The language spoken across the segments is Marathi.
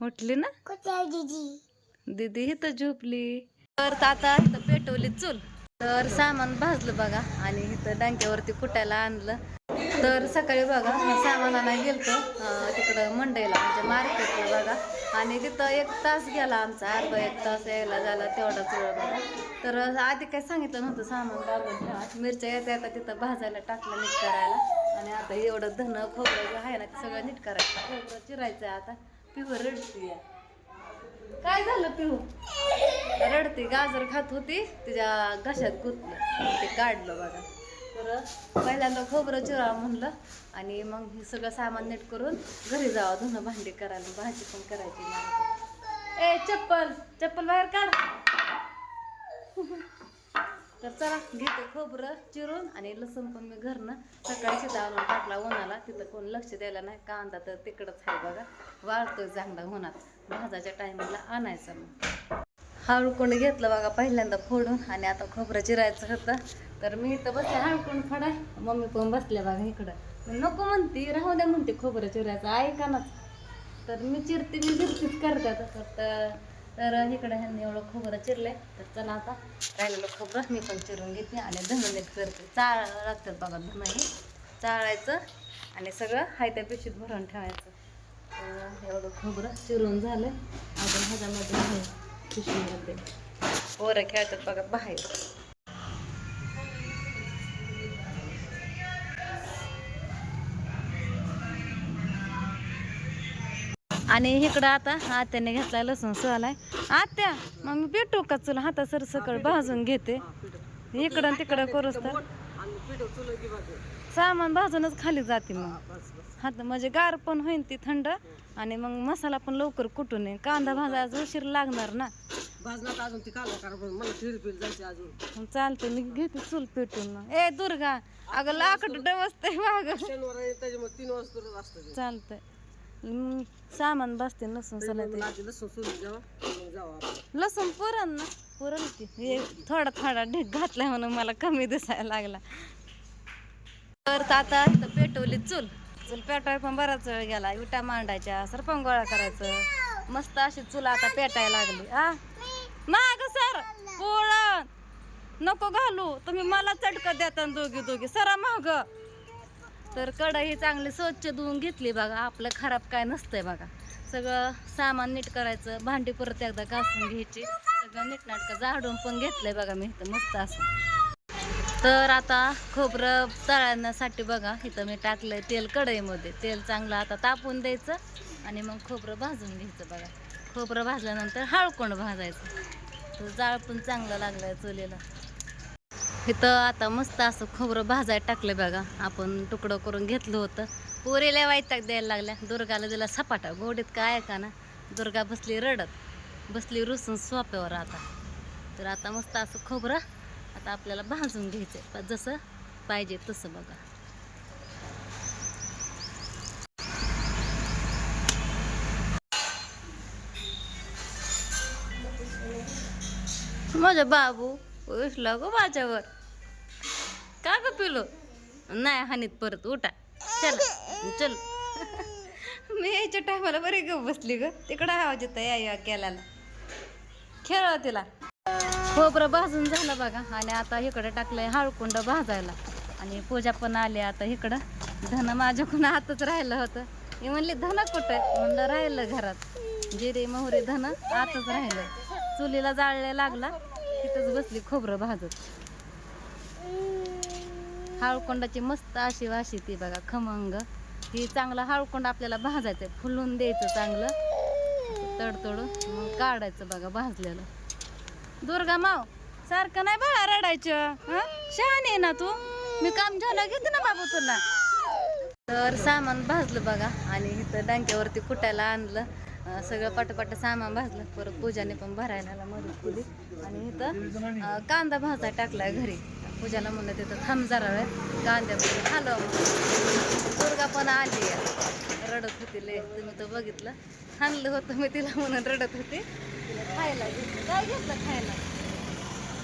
उठली ना? दीदी? दीदी इथं झोपली. तर आता इथं पेटवली चूल. तर सामान भाजलं बघा आणि इथं डांक्यावरती कुटायला आणलं. तर सकाळी बघा सामान आणायला गेलतो तिकडं मंडईला म्हणजे मार्केटला बघा. आणि तिथं एक तास गेला आमचा अर्धा एक तास यायला झाला तेवढाच वेळ बघा. तर आधी काय सांगितलं नव्हतं सामान बांधून ठेवा. मिरच्या येता येता तिथं भाजायला टाकलं नीट करायला. आणि आता एवढं धन खोबरं आहे ना ते सगळं नीट करायचं. खोबरं चिरायचं आहे आता. पिहू रडती काय झालं पिहू? रडते गाजर खात होती तिच्या घशात गुतलं. ते काढलं बघा. तर पहिल्यांदा खोबरं चिरा म्हणलं आणि मग हे सगळं सामान नीट करून घरी जावं धुणं भांडी करायला. भाजी पण करायची. नाही ए चप्पल चप्पल बाहेर काढ. तर चला घेते खोबरं चिरून आणि लसूण पण मी घरनं सकाळी शेता टाकला उन्हाला. तिथं कोण लक्ष द्यायला नाही कांदा तर तिकडंच आहे बघा. वाळतोय चांगला उन्हात. भाजाच्या टायमिंगला आणायचं मग. हळकुंड घेतलं बघा पहिल्यांदा फोडून आणि आता खोबरं चिरायचं होतं. तर मी इथं बसले हळकुंड फडाय मम्मी पण बसल्या बघा इकडं. नको म्हणते राहू द्या म्हणते खोबरं चिरायचं. ऐका ना. तर मी चिरते मी चिरतीच करतात तर तर इकडं ह्यांनी एवढं खोबरं चिरलंय. तर चला आता राहिलेलं खोबरं मी पण चिरून घेते आणि धन नीट करते. चाळ लागतात बघा धन हे. चाळायचं आणि सगळं हायत्या पिशीत भरून ठेवायचं. तर एवढं खोबरं चिरून झालं अजून ह्याच्यामध्ये पिशवी पिशवीमध्ये. पोरं खेळतात बघा बाहेर. आणि इकडं आता आत्याने घेतलाय लसूण सोलाय. आत्या मग मी भेटू का तुला हाता सर सकळ भाजून घेते. इकडं तिकडं करूच तर. सामान भाजूनच खाली जाते मग. हात म्हणजे गार पण होईन ती थंड आणि मग मसाला पण लवकर कुठून येईल कांदा भाजायचा उशीर लागणार ना. चालते मी घेते चूल पेटून मग. ए दुर्गा अगं लाकड डवसते माग. चालतंय. सामान बसते लसूण मग जावं आपण. लसूण पुरण ना पुरण की. हे थोडा थोडा ढीक घातलाय म्हणून मला कमी दिसायला लागला. तर आता इथं पेटवली चूल. चूल पेटवाय पण बराच वेळ गेला. विटा मांडायच्या सरपण गोळा करायचं. मस्त अशी चूल आता पेटायला लागली आ माग सर पोळण नको घालू. तुम्ही मला चटक देता दोघी दोघी. सरा माग. तर कढई चांगली स्वच्छ धुवून घेतली बघा. आपलं खराब काय नसतंय बघा. सगळं सामान नीट करायचं भांडी परत एकदा घासून घ्यायची. सगळं नीटनाटकं झाडून पण घेतलंय बघा मी इथं मस्त असं. तर आता खोबरं तळण्यासाठी बघा इथं मी टाकलंय तेल कढईमध्ये. तेल चांगलं आता तापून द्यायचं आणि मग खोबरं भाजून घ्यायचं बघा. खोबरं भाजल्यानंतर हळकोंड भाजायचं. तर जाळ पण चांगलं लागलंय चुलीला. इथं आता मस्त असं खोबरं भाजायला टाकलं बघा. आपण तुकडं करून घेतलं होतं. पोरीला वाईटाक द्यायला लागल्या. दुर्गाला दिला सपाटा. गोडीत काय का ना? दुर्गा बसली रडत. बसली रुसून सोप्यावर आता. तर आता मस्त असं खोबरं आता आपल्याला भाजून घ्यायचं आहे जसं पाहिजे तसं बघा. माझा बाबू उठला गो माझ्यावर. का ग पिलो? नाही हानीत परत उठा. चल चल. मी यायच्या टायमाला बरे ग बसली ग. तिकडं आवाज येतं या या केल्याला. खेळ हो तिला. खोबरं भाजून झालं बघा. आणि आता इकडं टाकलंय हळकुंड भाजायला. आणि पूजा पण आली आता इकडं. धन माझ्याकडून आताच राहिलं होतं. मी म्हणली धन कुठं? म्हणलं राहिलं घरात. जिरे मोहरे धन आतच राहिलं चुलीला जाळल्या लागला. तिथंच बसली खोबरं भाजत. हाळकोंडाची मस्त अशी वाशी ती बघा खमंग. ही चांगलं हाळकोंड आपल्याला भाजायचं आहे फुलून द्यायचं चांगलं. तडतडून मग काढायचं बघा भाजलेलं. दुर्गा माव सारखं नाही बघा रडायचं हं? शहाणी आहे ना तू? मी काम झालं घेते ना बाबू तुला. तर सामान भाजलं बघा आणि इथं डांक्यावरती कुटायला आणलं. सगळं पटपट सामान भाजलं. परत पूजाने पण भरायला मदत केली. आणि इथं कांदा भाजा टाकला घरी. पूजाला म्हणलं तिथं थांब जरा वेळ. कांद्यामध्ये हलव दुर्गा पण आली. रडत होती लय. तुम्ही तर बघितलं. आणलं होतं मी तिला म्हणून रडत होती. तिला खायला घेतलं. काय घेतलं खायला?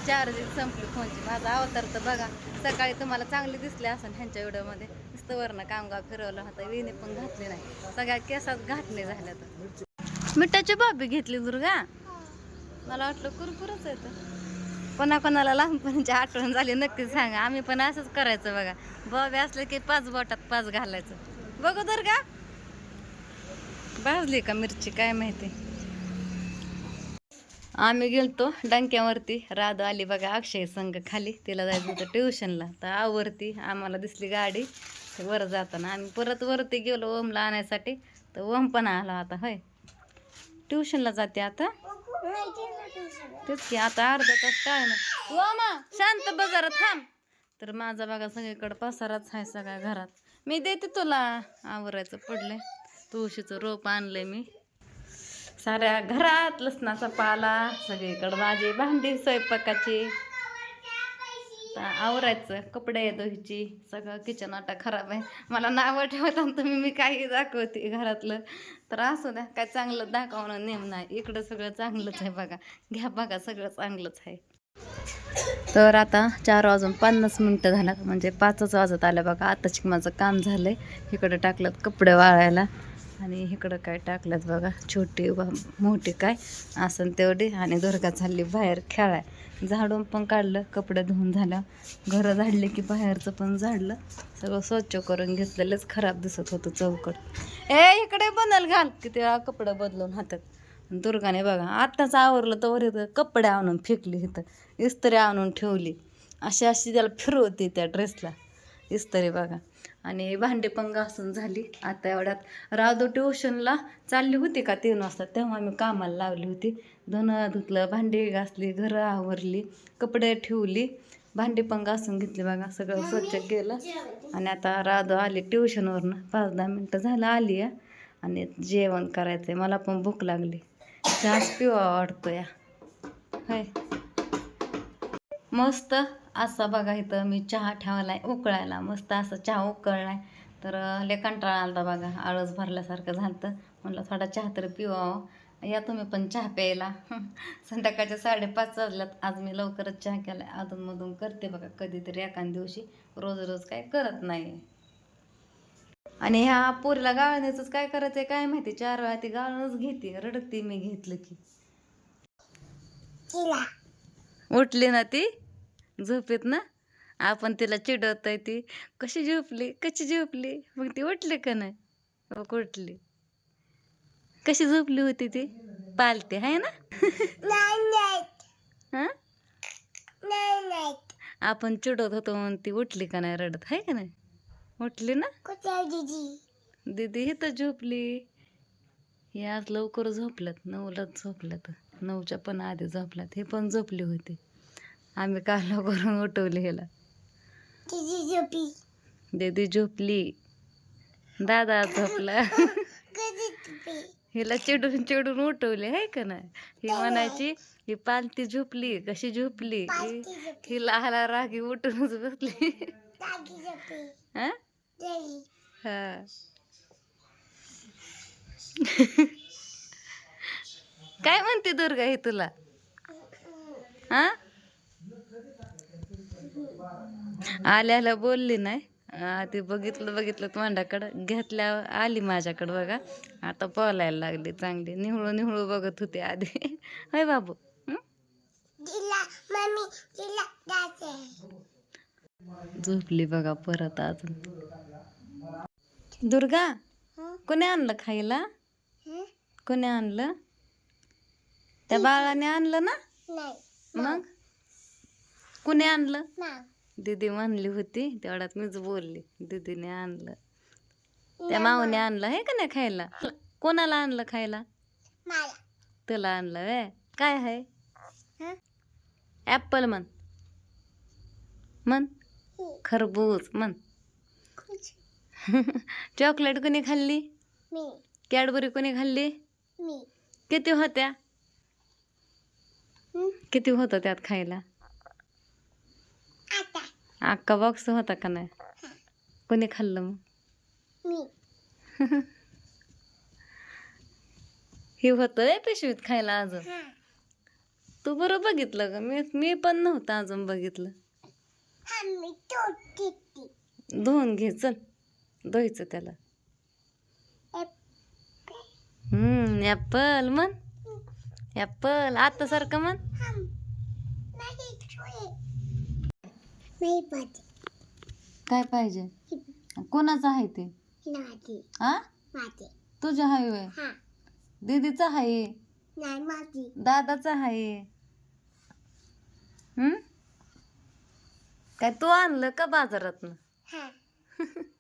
चार्जिंग संपली फोनची. माझा अवतार तर बघा. सकाळी तुम्हाला चांगली दिसली असेल ह्यांच्या व्हिडिओमध्ये. नुसतं वरनं कामगाव फिरवलं होतं. विणे पण घातली नाही. सगळ्या केसात घाटणे झाल्या तर मिठाची बाबी घेतली दुर्गा? मला वाटलं कुरकुरच येतं कोणाकोणाला लहानपणाची लहानपणीची आठवण झाली नक्की सांगा. आम्ही पण असंच करायचं बघा. बॉबी असलं की पाच बोटात पाच घालायचं. बघू दुर्गा भाजली का मिरची काय माहिती? आम्ही गेलतो डंक्यावरती. राध आली बघा अक्षय संघ खाली. तिला जायचं होतं ट्युशनला. तर आवरती. आम्हाला दिसली गाडी. तर वर जाताना आम्ही परत वरती गेलो ओमला आणायसाठी. तर ओम पण आला आता होय. ट्युशनला जाते आता. तेच की आता अर्धा तास काय ना हो शांत बघा थांब. तर माझा बघा सगळीकडे पसाराच आहे सगळ्या घरात. मी देते तुला आवरायचं पडलंय. तुळशीचं रोप आणलंय मी. साऱ्या घरात लसणाचा पाला सगळीकडं भाजी भांडी स्वयंपाकाची. आवरायचं कपडे धुयची सगळं किचन आटा खराब आहे. मला नावं ठेवत आणि तुम्ही मी काही दाखवते घरातलं. तर असू द्या काय चांगलं दाखवणं नेम नाही. इकडं सगळं चांगलंच आहे बघा. घ्या बघा सगळं चांगलंच आहे. तर आता चार वाजून पन्नास मिनटं झाल्यात म्हणजे पाचच वाजत आलं बघा. आताच माझं काम झालंय. इकडं टाकलं कपडे वाळायला. आणि इकडं काय टाकलं बघा छोटी व मोठी काय? असं तेवढी आणि दुर्गा चालली बाहेर खेळाय. झाडून पण काढलं कपडे धुवून झालं. घरं झाडले की बाहेरचं पण झाडलं. सगळं स्वच्छ करून घेतलेलंच खराब दिसत होतं चौकट. ए इकडे बनल घाल किती वेळा कपडे बदलून हातात. दुर्गाने बघा आत्ताच आवरलं तर इथं कपडे आणून फेकली इथं. इस्त्री आणून ठेवली. अशी अशी त्याला फिरवते त्या ड्रेसला इस्त्री बघा. आणि भांडे पण घासून झाली. आता एवढ्यात राधो ट्युशनला चालली होती का तीन वाजता? तेव्हा मी कामाला लावली होती. धुणं धुतलं भांडी घासली घरं आवरली कपडे ठेवली. भांडी पण घासून घेतली बघा सगळं स्वच्छ केलं. आणि आता राधू आली ट्युशनवरनं पाच दहा मिनटं झालं आली या आणि जेवण करायचं आहे मला पण भूक लागली. चहाच पिवा वाटतो या होय. मस्त. असा बघा इथं मी चहा ठेवलाय उकळायला. मस्त असा चहा उकळलाय. तर लय कंटाळा आलता बघा. आळस भरल्यासारखं झालं म्हणलं थोडा चहा तर पिवावं. या तुम्ही पण चहा प्यायला. संध्याकाळच्या साडेपाच वाजल्यात. आज मी लवकरच चहा केलाय. अधूनमधून करते बघा कधीतरी एखाद दिवशी. रोज रोज काय करत नाही. आणि ह्या पोरीला गाळण्याचंच काय करायचंय काय माहिती? चार वेळा ती गाळणच घेते. रडते मी घेतलं की. उठली ना ती? झोपेत ना? आपण तिला चिडवतोय ती. कशी झोपली? कशी झोपली? मग ती उठली का नाही? मग उठली. कशी झोपली होती ती? पालते आहे ना? नाही नाही हां? नाही नाही आपण चिडवत होतो म्हणून ती उठली का नाही रडत? आहे का नाही? उठली ना? आहे दीदी? दीदी इथं झोपली. हे आज लवकर झोपल्यात. नऊलाच झोपल्यात. नऊच्या पण आधी झोपल्यात. हे पण झोपली होती. आम्ही काल करून उठवली ह्याला. दीदी झोपी. दीदी झोपली. दादा झोपला. हिला चिडून चिडून उठवली आहे का नाही? ही म्हणायची ही पालती झोपली कशी झोपली? ही- हिला आला रागी उठूनच बसली. हा? हा. काय म्हणते दुर्गा ही तुला? हा? आल्या आल्या बोलली नाही. आ, ती बघितलं बघितलं तोंडाकडं घेतल्यावर आली माझ्याकडं बघा. आता बोलायला लागली चांगली. निहळू निहळू बघत होती आधी. होय बाबू? झोपली बघा परत अजून. दुर्गा? कोणी आणलं खायला? कोणी आणलं? त्या बाळाने आणलं ना? मग? कुणी आणलं? दीदी म्हणली होती तेवढ्यात मीच बोलली दीदीने आणलं. त्या माऊने आणलं आहे का नाही खायला? कोणाला आणलं खायला? तुला आणलं वे काय आहे? ॲपल म्हण. म्हण. खरबूज म्हण. चॉकलेट कोणी खाल्ली? मी. कॅडबरी कोणी खाल्ली? मी. किती होत्या? किती होतं त्यात खायला? अक्का बॉक्स होता का नाही? कोणी खाल्लं मग? मी. हे होतं पिशवीत खायला अजून. तू बरं बघितलं का मी मी पण नव्हतं अजून बघितलं. धुवून घे चल. धुयचं त्याला. हम्म ऍपल म्हण. ऍपल आता सारखं म्हण. नाही पाहिजे. काय पाहिजे? कोणाचं आहे ते? माझे. तुझ्या हाय वय हा. दीदीचा आहे. नाही माझी. दादाचा आहे. हम्म? काय तू आणलं का बाजारातनं? हा.